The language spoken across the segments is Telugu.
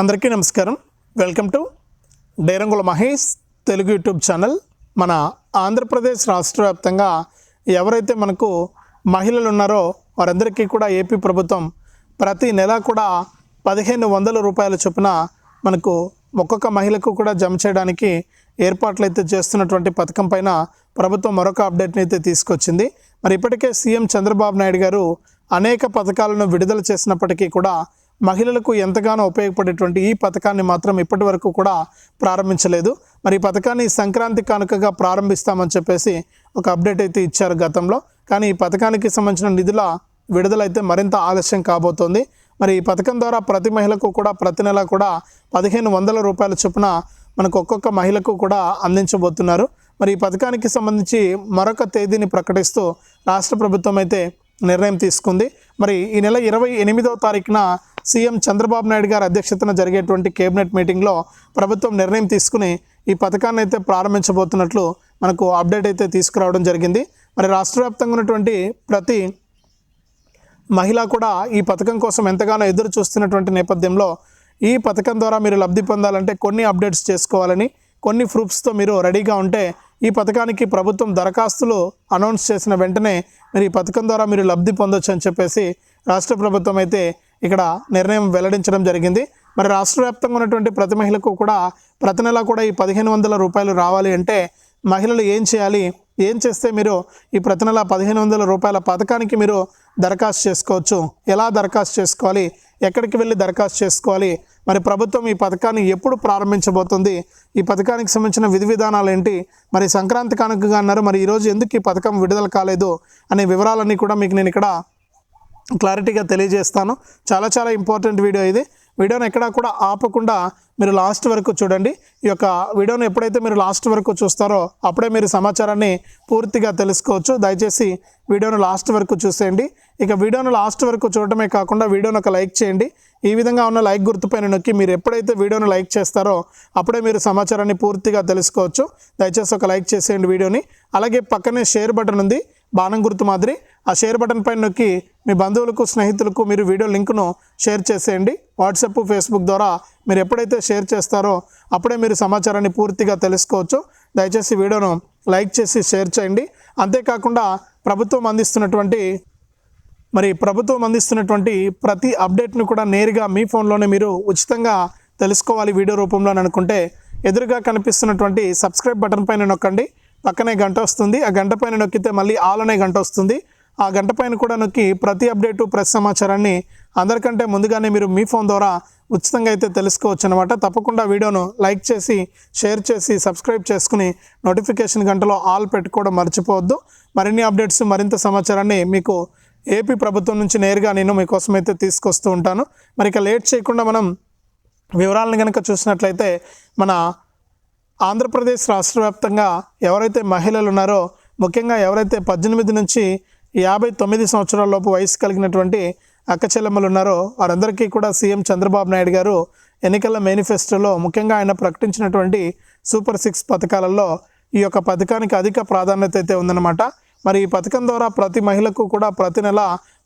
అందరికీ నమస్కారం. Welcome to Derangula Mahesh Telugu YouTube channel. మన ఆంధ్రప్రదేశ్ రాష్ట్ర వ్యాప్తంగా ఎవరైతే మనకు మహిళలు ఉన్నారో వారందరికీ కూడా ఏపీ ప్రభుత్వం ప్రతి నెల కూడా పదిహేను వందల రూపాయల చొప్పున మనకు ఒక్కొక్క మహిళకు కూడా జమ చేయడానికి ఏర్పాట్లు అయితే చేస్తున్నటువంటి పథకం పైన ప్రభుత్వం మరొక అప్డేట్ని అయితే తీసుకొచ్చింది. మరి ఇప్పటికే సీఎం చంద్రబాబు నాయుడు గారు అనేక పథకాలను విడుదల చేసినప్పటికీ కూడా మహిళలకు ఎంతగానో ఉపయోగపడేటువంటి ఈ పథకాన్ని మాత్రం ఇప్పటి వరకు కూడా ప్రారంభించలేదు. మరి ఈ పథకాన్ని సంక్రాంతి కానుకగా ప్రారంభిస్తామని చెప్పేసి ఒక అప్డేట్ అయితే ఇచ్చారు గతంలో. కానీ ఈ పథకానికి సంబంధించిన నిధుల విడుదల అయితే మరింత ఆలస్యం కాబోతోంది. మరి ఈ పథకం ద్వారా ప్రతి మహిళకు కూడా ప్రతి నెల కూడా పదిహేను వందల రూపాయల చొప్పున మనకు ఒక్కొక్క మహిళకు కూడా అందించబోతున్నారు. మరి ఈ పథకానికి సంబంధించి మరొక తేదీని ప్రకటిస్తూ రాష్ట్ర ప్రభుత్వం అయితే నిర్ణయం తీసుకుంది. మరి ఈ నెల ఇరవై ఎనిమిదవ తారీఖున సీఎం చంద్రబాబు నాయుడు గారి అధ్యక్షతన జరిగేటువంటి కేబినెట్ మీటింగ్లో ప్రభుత్వం నిర్ణయం తీసుకుని ఈ పథకాన్ని అయితే ప్రారంభించబోతున్నట్లు మనకు అప్డేట్ అయితే తీసుకురావడం జరిగింది. మరి రాష్ట్ర వ్యాప్తంగా ఉన్నటువంటి ప్రతి మహిళ కూడా ఈ పథకం కోసం ఎంతగానో ఎదురు చూస్తున్నటువంటి నేపథ్యంలో ఈ పథకం ద్వారా మీరు లబ్ధి పొందాలంటే కొన్ని అప్డేట్స్ చేసుకోవాలని కొన్ని ప్రూఫ్స్తో మీరు రెడీగా ఉంటే ఈ పథకానికి ప్రభుత్వం దరఖాస్తులు అనౌన్స్ చేసిన వెంటనే మీరు ఈ పథకం ద్వారా మీరు లబ్ధి పొందొచ్చు అని చెప్పేసి రాష్ట్ర ప్రభుత్వం అయితే ఇక్కడ నిర్ణయం వెల్లడించడం జరిగింది. మరి రాష్ట్ర వ్యాప్తంగా ఉన్నటువంటి ప్రతి మహిళకు కూడా ప్రతి నెల కూడా ఈ పదిహేను వందల రూపాయలు రావాలి అంటే మహిళలు ఏం చేయాలి? ఏం చేస్తే మీరు ఈ ప్రతి నెల పదిహేను వందల రూపాయల పథకానికి మీరు దరఖాస్తు చేసుకోవచ్చు? ఎలా దరఖాస్తు చేసుకోవాలి? ఎక్కడికి వెళ్ళి దరఖాస్తు చేసుకోవాలి? మరి ప్రభుత్వం ఈ పథకాన్ని ఎప్పుడు ప్రారంభించబోతుంది? ఈ పథకానికి సంబంధించిన విధి విధానాలు ఏంటి? మరి సంక్రాంతి కానుకగా అన్నారు. మరి ఈరోజు ఎందుకు ఈ పథకం విడుదల కాలేదు? అనే వివరాలన్నీ కూడా మీకు నేను ఇక్కడ క్లారిటీగా తెలియజేస్తాను. చాలా చాలా ఇంపార్టెంట్ వీడియో ఇది. వీడియోని ఎక్కడా కూడా ఆపకుండా మీరు లాస్ట్ వరకు చూడండి. ఈ యొక్క వీడియోని ఎప్పుడైతే మీరు లాస్ట్ వరకు చూస్తారో అప్పుడే మీరు సమాచారాన్ని పూర్తిగా తెలుసుకోవచ్చు. దయచేసి వీడియోను లాస్ట్ వరకు చూసేయండి. ఇక వీడియోను లాస్ట్ వరకు చూడటమే కాకుండా వీడియోను ఒక లైక్ చేయండి. ఈ విధంగా ఉన్న లైక్ గుర్తుపైన నొక్కి మీరు ఎప్పుడైతే వీడియోను లైక్ చేస్తారో అప్పుడే మీరు సమాచారాన్ని పూర్తిగా తెలుసుకోవచ్చు. దయచేసి ఒక లైక్ చేసేయండి వీడియోని. అలాగే పక్కనే షేర్ బటన్ ఉంది. బాణం గుర్తు మాదిరి. ఆ షేర్ బటన్ పైన నొక్కి మీ బంధువులకు స్నేహితులకు మీరు వీడియో లింకును షేర్ చేసేయండి. వాట్సాప్ ఫేస్బుక్ ద్వారా మీరు ఎప్పుడైతే షేర్ చేస్తారో అప్పుడే మీరు సమాచారాన్ని పూర్తిగా తెలుసుకోవచ్చు. దయచేసి వీడియోను లైక్ చేసి షేర్ చేయండి. అంతేకాకుండా ప్రభుత్వం అందిస్తున్నటువంటి మరి ప్రభుత్వం అందిస్తున్నటువంటి ప్రతి అప్డేట్ను కూడా నేరుగా మీ ఫోన్లోనే మీరు ఉచితంగా తెలుసుకోవాలి వీడియో రూపంలో అనుకుంటే ఎదురుగా కనిపిస్తున్నటువంటి సబ్స్క్రైబ్ బటన్ పైన నొక్కండి. పక్కనే గంట వస్తుంది. ఆ గంట పైన నొక్కితే మళ్ళీ ఆల్ అనే గంట వస్తుంది. ఆ గంట పైన కూడా నొక్కి ప్రతి అప్డేటు ప్రెస్ సమాచారాన్ని అందరికంటే ముందుగానే మీరు మీ ఫోన్ ద్వారా ఉచితంగా అయితే తెలుసుకోవచ్చు అనమాట తప్పకుండా వీడియోను లైక్ చేసి షేర్ చేసి సబ్స్క్రైబ్ చేసుకుని నోటిఫికేషన్ గంటలో ఆల్ పెట్టుకోవడం మర్చిపోవద్దు. మరిన్ని అప్డేట్స్ మరింత సమాచారాన్ని మీకు ఏపీ ప్రభుత్వం నుంచి నేరుగా నేను మీకోసం అయితే తీసుకొస్తూ ఉంటాను. మరి ఇక లేట్ చేయకుండా మనం వివరాలను కనుక చూసినట్లయితే మన ఆంధ్రప్రదేశ్ రాష్ట్ర వ్యాప్తంగా ఎవరైతే మహిళలు ఉన్నారో ముఖ్యంగా ఎవరైతే పద్దెనిమిది నుంచి యాభై తొమ్మిది సంవత్సరాల లోపు వయసు కలిగినటువంటి అక్క చెల్లెమ్మలు ఉన్నారో వారందరికీ కూడా సీఎం చంద్రబాబు నాయుడు గారు ఎన్నికల మేనిఫెస్టోలో ముఖ్యంగా ఆయన ప్రకటించినటువంటి సూపర్ సిక్స్ పథకాలలో ఈ యొక్క పథకానికి అధిక ప్రాధాన్యత అయితే ఉందన్నమాట. మరి ఈ పథకం ద్వారా ప్రతి మహిళకు కూడా ప్రతి నెల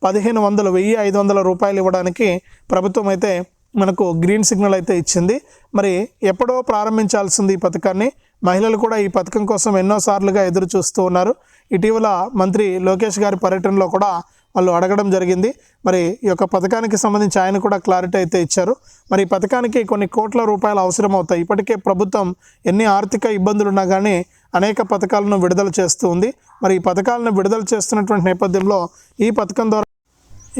పదిహేను వందలు వెయ్యి ఐదు వందల రూపాయలు ఇవ్వడానికి ప్రభుత్వం అయితే మనకు గ్రీన్ సిగ్నల్ అయితే ఇచ్చింది. మరి ఎప్పుడో ప్రారంభించాల్సింది ఈ పథకాన్ని. మహిళలు కూడా ఈ పథకం కోసం ఎన్నోసార్లుగా ఎదురు చూస్తూ ఉన్నారు. ఇటీవల మంత్రి లోకేష్ గారి పర్యటనలో కూడా వాళ్ళు అడగడం జరిగింది. మరి ఈ యొక్క పథకానికి సంబంధించి ఆయన కూడా క్లారిటీ అయితే ఇచ్చారు. మరి ఈ పథకానికి కొన్ని కోట్ల రూపాయలు అవసరం అవుతాయి. ఇప్పటికే ప్రభుత్వం ఎన్ని ఆర్థిక ఇబ్బందులు ఉన్నా కానీ అనేక పథకాలను విడుదల చేస్తూ ఉంది. మరి ఈ పథకాలను విడుదల చేస్తున్నటువంటి నేపథ్యంలో ఈ పథకం ద్వారా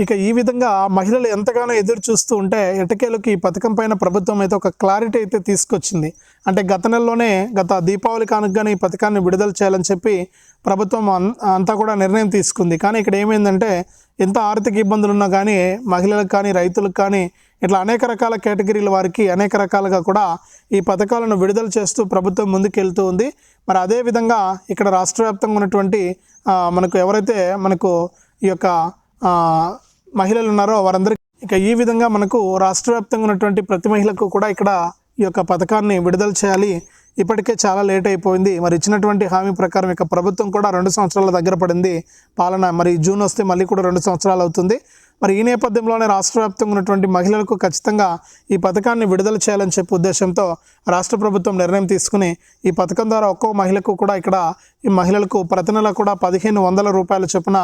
ఇక ఈ విధంగా మహిళలు ఎంతగానో ఎదురు చూస్తూ ఉంటే ఎటకేలకు ఈ పథకం పైన ప్రభుత్వం అయితే ఒక క్లారిటీ అయితే తీసుకొచ్చింది. అంటే గత నెలలోనే గత దీపావళి కానుకగానే ఈ పథకాన్ని విడుదల చేయాలని చెప్పి ప్రభుత్వం అంతా కూడా నిర్ణయం తీసుకుంది. కానీ ఇక్కడ ఏమైందంటే ఎంత ఆర్థిక ఇబ్బందులు ఉన్నా కానీ మహిళలకు కానీ రైతులకు కానీ ఇట్లా అనేక రకాల కేటగిరీల వారికి అనేక రకాలుగా కూడా ఈ పథకాలను విడుదల చేస్తూ ప్రభుత్వం ముందుకెళ్తూ ఉంది. మరి అదేవిధంగా ఇక్కడ రాష్ట్ర వ్యాప్తంగా ఉన్నటువంటి మనకు ఎవరైతే మనకు ఈ యొక్క మహిళలు ఉన్నారో వారందరికీ ఇక ఈ విధంగా మనకు రాష్ట్ర వ్యాప్తంగా ఉన్నటువంటి ప్రతి మహిళకు కూడా ఇక్కడ ఈ యొక్క పథకాన్ని విడుదల చేయాలి. ఇప్పటికే చాలా లేట్ అయిపోయింది. మరి ఇచ్చినటువంటి హామీ ప్రకారం ఇక ప్రభుత్వం కూడా రెండు సంవత్సరాల దగ్గర పడింది పాలన. మరి జూన్ వస్తే మళ్ళీ కూడా రెండు సంవత్సరాలు అవుతుంది. మరి ఈ నేపథ్యంలోనే రాష్ట్ర వ్యాప్తంగా ఉన్నటువంటి మహిళలకు ఖచ్చితంగా ఈ పథకాన్ని విడుదల చేయాలని చెప్పే ఉద్దేశంతో రాష్ట్ర ప్రభుత్వం నిర్ణయం తీసుకుని ఈ పథకం ద్వారా ఒక్కో మహిళకు కూడా ఇక్కడ ఈ మహిళలకు ప్రతి నెల కూడా పదిహేను వందల రూపాయల చొప్పున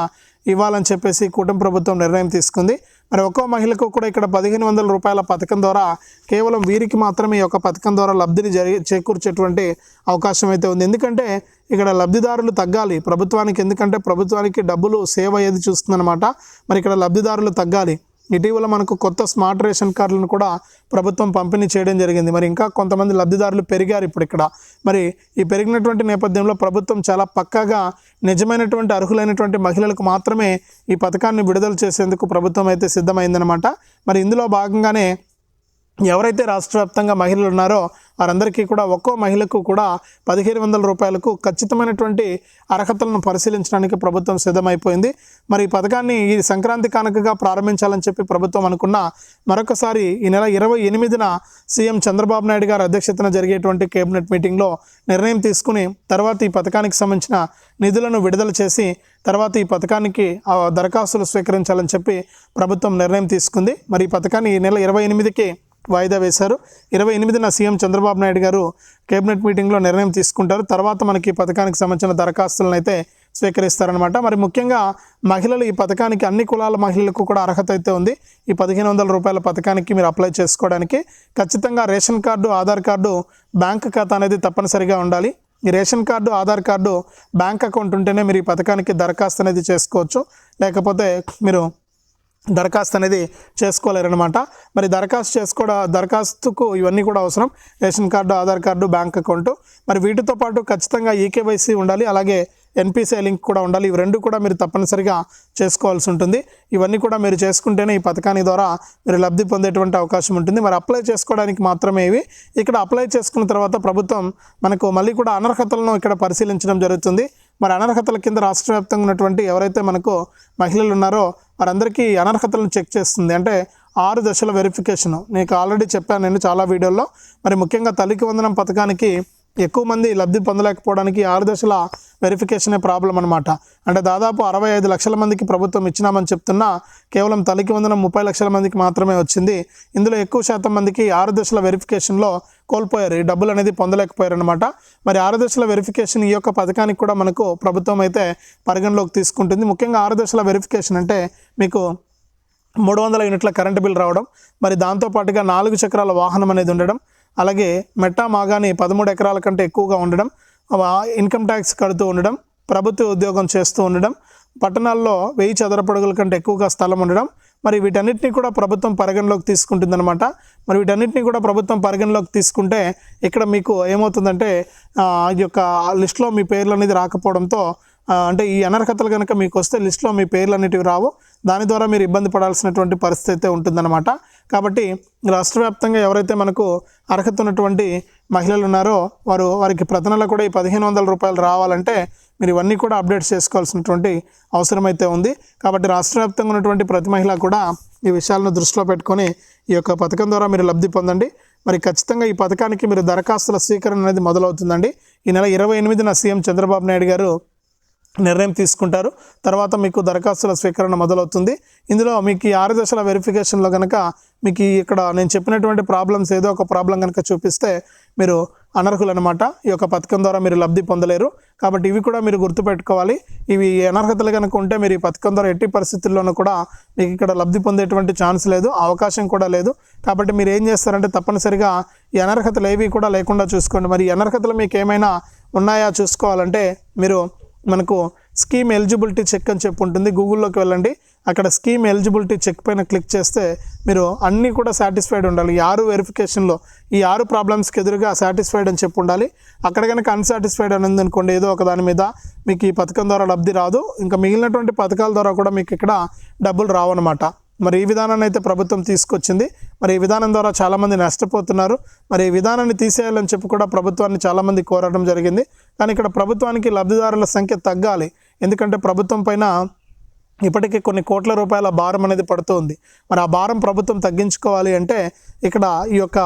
ఇవ్వాలని చెప్పేసి కూటమి ప్రభుత్వం నిర్ణయం తీసుకుంది. మరి ఒక్కో మహిళకు కూడా ఇక్కడ పదిహేను వందల రూపాయల పథకం ద్వారా కేవలం వీరికి మాత్రమే ఈ యొక్క పథకం ద్వారా లబ్ధిని జరిగి చేకూర్చేటువంటి అవకాశం అయితే ఉంది. ఎందుకంటే ఇక్కడ లబ్ధిదారులు తగ్గాలి. ప్రభుత్వానికి ఎందుకంటే ప్రభుత్వానికి డబ్బులు సేవ్ అయ్యేది చూస్తుందన్నమాట. మరి ఇక్కడ లబ్ధిదారులు తగ్గాలి. ఇటీవల మనకు కొత్త స్మార్ట్ రేషన్ కార్డులను కూడా ప్రభుత్వం పంపిణీ చేయడం జరిగింది. మరి ఇంకా కొంతమంది లబ్ధిదారులు పెరిగారు ఇప్పుడు ఇక్కడ. మరి ఈ పెరిగినటువంటి నేపథ్యంలో ప్రభుత్వం చాలా పక్కాగా నిజమైనటువంటి అర్హులైనటువంటి మహిళలకు మాత్రమే ఈ పథకాన్ని విడుదల చేసేందుకు ప్రభుత్వం అయితే సిద్ధమైందనమాట మరి ఇందులో భాగంగానే ఎవరైతే రాష్ట్ర వ్యాప్తంగా మహిళలు ఉన్నారో వారందరికీ కూడా ఒక్కో మహిళకు కూడా పదిహేను వందల రూపాయలకు ఖచ్చితమైనటువంటి అర్హతలను పరిశీలించడానికి ప్రభుత్వం సిద్ధమైపోయింది. మరి ఈ పథకాన్ని ఈ సంక్రాంతి కానుకగా ప్రారంభించాలని చెప్పి ప్రభుత్వం అనుకున్న మరొకసారి ఈ నెల ఇరవై ఎనిమిదిన సీఎం చంద్రబాబు నాయుడు గారి అధ్యక్షతన జరిగేటువంటి కేబినెట్ మీటింగ్లో నిర్ణయం తీసుకుని తర్వాత ఈ పథకానికి సంబంధించిన నిధులను విడుదల చేసి తర్వాత ఈ పథకానికి దరఖాస్తులు స్వీకరించాలని చెప్పి ప్రభుత్వం నిర్ణయం తీసుకుంది. మరి ఈ పథకాన్ని ఈ నెల ఇరవై ఎనిమిదికి వాయిదా వేశారు. ఇరవై ఎనిమిదిన సీఎం చంద్రబాబు నాయుడు గారు కేబినెట్ మీటింగ్లో నిర్ణయం తీసుకుంటారు. తర్వాత మనకి ఈ పథకానికి సంబంధించిన దరఖాస్తులను అయితే స్వీకరిస్తారనమాట మరి ముఖ్యంగా మహిళలు ఈ పథకానికి అన్ని కులాల మహిళలకు కూడా అర్హత అయితే ఉంది. ఈ పదిహేను వందల రూపాయల పథకానికి మీరు అప్లై చేసుకోవడానికి ఖచ్చితంగా ration card Aadhaar card bank ఖాతా అనేది తప్పనిసరిగా ఉండాలి. ఈ ration card Aadhaar card bank account ఉంటేనే మీరు ఈ పథకానికి దరఖాస్తు అనేది చేసుకోవచ్చు. లేకపోతే మీరు దరఖాస్తు అనేది చేసుకోలేరనమాట మరి దరఖాస్తు చేసుకోవడం దరఖాస్తుకు ఇవన్నీ కూడా అవసరం. Ration card Aadhaar card bank account. మరి వీటితో పాటు ఖచ్చితంగా ఈకేవైసీ ఉండాలి. అలాగే ఎన్పిసిఐ లింక్ కూడా ఉండాలి. ఇవి రెండు కూడా మీరు తప్పనిసరిగా చేసుకోవాల్సి ఉంటుంది. ఇవన్నీ కూడా మీరు చేసుకుంటేనే ఈ పథకాన్ని ద్వారా మీరు లబ్ధి పొందేటువంటి అవకాశం ఉంటుంది. మరి అప్లై చేసుకోవడానికి మాత్రమే ఇవి. ఇక్కడ అప్లై చేసుకున్న తర్వాత ప్రభుత్వం మనకు మళ్ళీ కూడా అనర్హతలను ఇక్కడ పరిశీలించడం జరుగుతుంది. మరి అనర్హతల కింద రాష్ట్ర వ్యాప్తంగా ఉన్నటువంటి ఎవరైతే మనకు మహిళలు ఉన్నారో వారందరికీ అనర్హతలను చెక్ చేస్తుంది. అంటే ఆరు దశల వెరిఫికేషన్ నీకు ఆల్రెడీ చెప్పాను నేను చాలా వీడియోల్లో. మరి ముఖ్యంగా తల్లికి వందనం పథకానికి ఎక్కువ మంది లబ్ధి పొందలేకపోవడానికి ఆరు దశల వెరిఫికేషనే ప్రాబ్లం అనమాట అంటే దాదాపు అరవై ఐదు లక్షల మందికి ప్రభుత్వం ఇచ్చినామని చెప్తున్నా కేవలం తల్లికి వందనం ముప్పై లక్షల మందికి మాత్రమే వచ్చింది. ఇందులో ఎక్కువ శాతం మందికి ఆరు దశల వెరిఫికేషన్లో కోల్పోయారు. ఈ డబ్బులు అనేది పొందలేకపోయారు అనమాట మరి ఆరు దశల వెరిఫికేషన్ ఈ యొక్క పథకానికి కూడా మనకు ప్రభుత్వం అయితే పరిగణలోకి తీసుకుంటుంది. ముఖ్యంగా ఆరు దశల వెరిఫికేషన్ అంటే మీకు మూడు వందల యూనిట్ల కరెంటు బిల్ రావడం మరి దాంతోపాటుగా నాలుగు చక్రాల వాహనం అనేది ఉండడం అలాగే మెట్టా మాగాని పదమూడు ఎకరాల కంటే ఎక్కువగా ఉండడం ఇన్కమ్ ట్యాక్స్ కడుతూ ఉండడం ప్రభుత్వ ఉద్యోగం చేస్తూ ఉండడం పట్టణాల్లో వెయ్యి చదరపడుగుల కంటే ఎక్కువగా స్థలం ఉండడం మరి వీటన్నిటిని కూడా ప్రభుత్వం పరిగణలోకి తీసుకుంటుందన్నమాట. మరి వీటన్నిటిని కూడా ప్రభుత్వం పరిగణలోకి తీసుకుంటే ఇక్కడ మీకు ఏమవుతుందంటే ఆ, ఈ యొక్క లిస్ట్లో మీ పేర్లు అనేది రాకపోవడంతో అంటే ఈ అనర్హతలు కనుక మీకు వస్తే లిస్ట్లో మీ పేర్లు అనేటివి రావు. దాని ద్వారా మీరు ఇబ్బంది పడాల్సినటువంటి పరిస్థితి అయితే ఉంటుందన్నమాట. కాబట్టి రాష్ట్ర వ్యాప్తంగా ఎవరైతే మనకు అర్హత ఉన్నటువంటి మహిళలు ఉన్నారో వారు వారికి ప్రతి కూడా ఈ పదిహేను వందల రూపాయలు రావాలంటే మీరు ఇవన్నీ కూడా అప్డేట్ చేసుకోవాల్సినటువంటి అవసరమైతే ఉంది. కాబట్టి రాష్ట్ర వ్యాప్తంగా ఉన్నటువంటి ప్రతి మహిళ కూడా ఈ విషయాలను దృష్టిలో పెట్టుకొని ఈ యొక్క పథకం ద్వారా మీరు లబ్ధి పొందండి. మరి ఖచ్చితంగా ఈ పథకానికి మీరు దరఖాస్తుల స్వీకరణ అనేది మొదలవుతుందండి. ఈ నెల ఇరవై ఎనిమిదిన సీఎం చంద్రబాబు నాయుడు గారు నిర్ణయం తీసుకుంటారు. తర్వాత మీకు దరఖాస్తుల స్వీకరణ మొదలవుతుంది. ఇందులో మీకు ఈ ఆరు దశల వెరిఫికేషన్లో కనుక మీకు ఇక్కడ నేను చెప్పినటువంటి ప్రాబ్లమ్స్ ఏదో ఒక ప్రాబ్లం కనుక చూపిస్తే మీరు అనర్హులు అనమాట ఈ యొక్క పథకం ద్వారా మీరు లబ్ధి పొందలేరు. కాబట్టి ఇవి కూడా మీరు గుర్తుపెట్టుకోవాలి. ఇవి అనర్హతలు కనుక ఉంటే మీరు ఈ పథకం ద్వారా ఎట్టి పరిస్థితుల్లోనూ కూడా మీకు ఇక్కడ లబ్ధి పొందేటువంటి ఛాన్స్ లేదు. అవకాశం కూడా లేదు. కాబట్టి మీరు ఏం చేస్తారంటే తప్పనిసరిగా ఈ అనర్హతలు ఏవి కూడా లేకుండా చూసుకోండి. మరి ఈ అనర్హతలు మీకు ఏమైనా ఉన్నాయా చూసుకోవాలంటే మీరు మనకు స్కీమ్ ఎలిజిబిలిటీ చెక్ అని చెప్పి ఉంటుంది. గూగుల్లోకి వెళ్ళండి. అక్కడ స్కీమ్ ఎలిజిబిలిటీ చెక్ పైన క్లిక్ చేస్తే మీరు అన్నీ కూడా సాటిస్ఫైడ్ ఉండాలి. ఈ ఆరు వెరిఫికేషన్లో ఈ ఆరు ప్రాబ్లమ్స్కి ఎదురుగా సాటిస్ఫైడ్ అని చెప్పి ఉండాలి. అక్కడ కనుక అన్సాటిస్ఫైడ్ అనేది అనుకోండి ఏదో ఒక దాని మీద మీకు ఈ పథకం ద్వారా లబ్ధి రాదు. ఇంకా మిగిలినటువంటి పథకాల ద్వారా కూడా మీకు ఇక్కడ డబ్బులు రావన్నమాట. మరి ఈ విధానాన్ని అయితే ప్రభుత్వం తీసుకొచ్చింది. మరి ఈ విధానం ద్వారా చాలామంది నష్టపోతున్నారు. మరి ఈ విధానాన్ని తీసేయాలని చెప్పి కూడా ప్రభుత్వాన్ని చాలామంది కోరడం జరిగింది. కానీ ఇక్కడ ప్రభుత్వానికి లబ్ధిదారుల సంఖ్య తగ్గాలి. ఎందుకంటే ప్రభుత్వం పైన ఇప్పటికే కొన్ని కోట్ల రూపాయల భారం అనేది పడుతుంది మరి ఆ భారం ప్రభుత్వం తగ్గించుకోవాలి అంటే ఇక్కడ ఈ యొక్క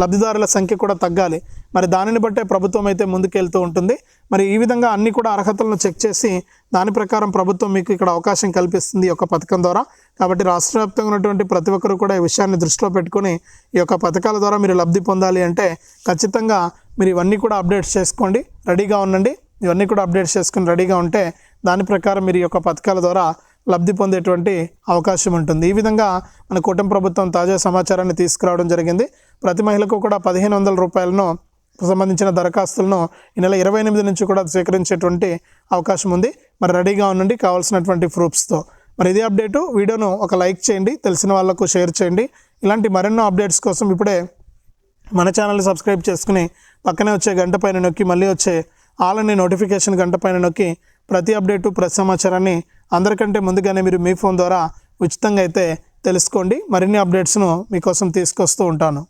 లబ్ధిదారుల సంఖ్య కూడా తగ్గాలి. మరి దానిని బట్టే ప్రభుత్వం అయితే ముందుకెళ్తూ ఉంటుంది. మరి ఈ విధంగా అన్ని కూడా అర్హతలను చెక్ చేసి దాని ప్రకారం ప్రభుత్వం మీకు ఇక్కడ అవకాశం కల్పిస్తుంది ఈ యొక్క పథకం ద్వారా. కాబట్టి రాష్ట్ర వ్యాప్తంగా ఉన్నటువంటి ప్రతి ఒక్కరు కూడా ఈ విషయాన్ని దృష్టిలో పెట్టుకొని ఈ యొక్క పథకాల ద్వారా మీరు లబ్ధి పొందాలి అంటే ఖచ్చితంగా మీరు ఇవన్నీ కూడా అప్డేట్స్ చేసుకోండి. రెడీగా ఉండండి. ఇవన్నీ కూడా అప్డేట్స్ చేసుకుని రెడీగా ఉంటే దాని ప్రకారం మీరు ఈ యొక్క పథకాల ద్వారా లబ్ధి పొందేటువంటి అవకాశం ఉంటుంది. ఈ విధంగా మన కూటమి ప్రభుత్వం తాజా సమాచారాన్ని తీసుకురావడం జరిగింది. ప్రతి మహిళకు కూడా పదిహేను వందల రూపాయలను సంబంధించిన దరఖాస్తులను ఈ నెల ఇరవై ఎనిమిది నుంచి కూడా స్వీకరించేటువంటి అవకాశం ఉంది. మరి రెడీగా ఉండండి కావాల్సినటువంటి ప్రూఫ్స్తో. మరి ఇదే అప్డేటు. వీడియోను ఒక లైక్ చేయండి తెలిసిన వాళ్ళకు షేర్ చేయండి. ఇలాంటి మరెన్నో అప్డేట్స్ కోసం ఇప్పుడే మన ఛానల్ని సబ్స్క్రైబ్ చేసుకుని పక్కనే వచ్చే గంట పైన నొక్కి మళ్ళీ వచ్చే ఆల్ అనే నోటిఫికేషన్ గంట పైన నొక్కి ప్రతి అప్డేటు ప్రతి సమాచారాన్ని అందరికంటే ముందుగానే మీరు మీ ఫోన్ ద్వారా ఉచితంగా అయితే తెలుసుకోండి. మరిన్ని అప్డేట్స్ను మీకోసం తీసుకొస్తూ ఉంటాను.